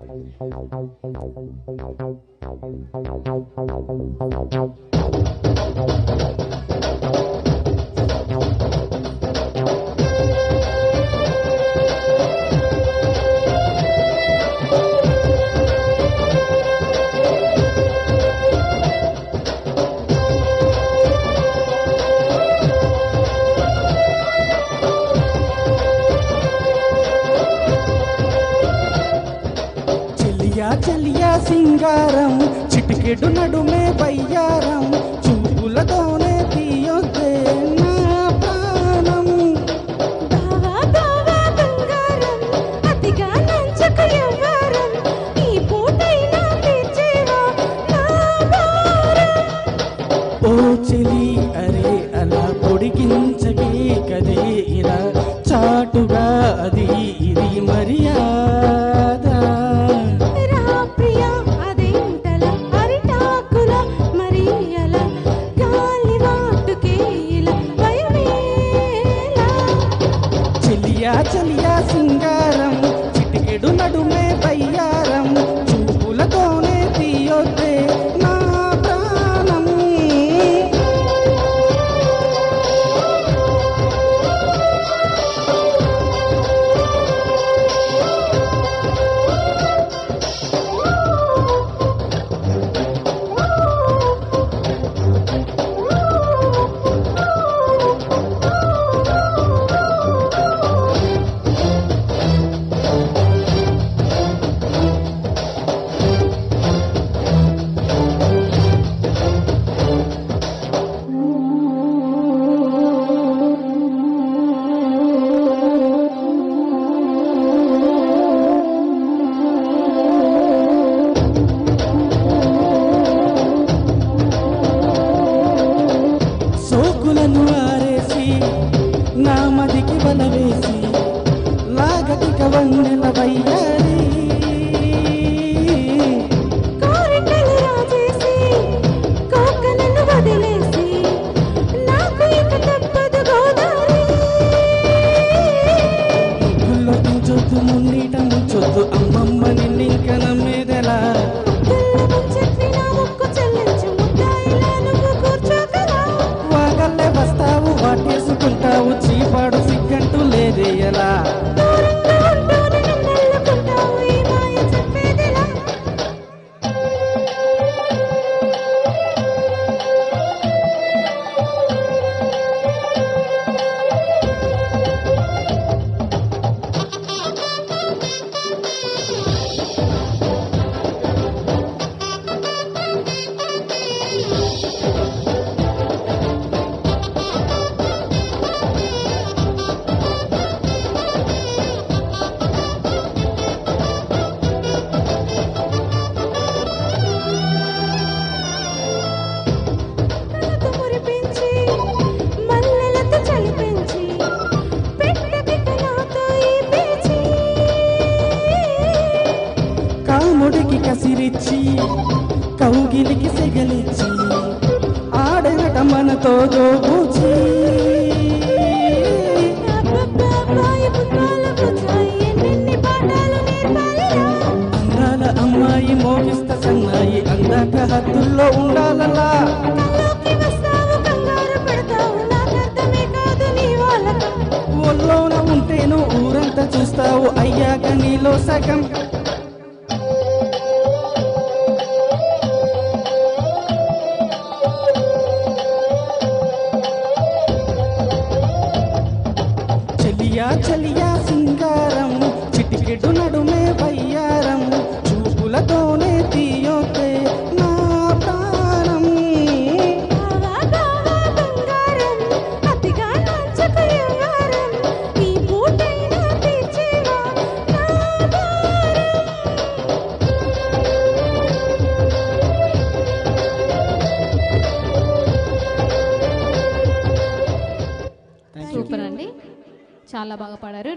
Thank you. చలియా సింగారం చిటికెడు నడుమే బయ్యారం చూపులతోనే తీయొద్దే నా ప్రాణం. ఓ చెలి అరే అలా పొడిగించగే కదే ఇలా चलिया चलिया सिंगारम కసిరిచ్చి కౌగిలికి సెగలిచ్చి ఆడట మనతో దోబూచి అందాల అమ్మాయి మోగిస్త సన్నాయి అందాక హద్దుల్లో ఉండాలలా ఒళ్ళోన ఉంటేను ఊరంతా చూస్తావు అయ్యాక నీలో సగం. చాలా బాగా పాడారు.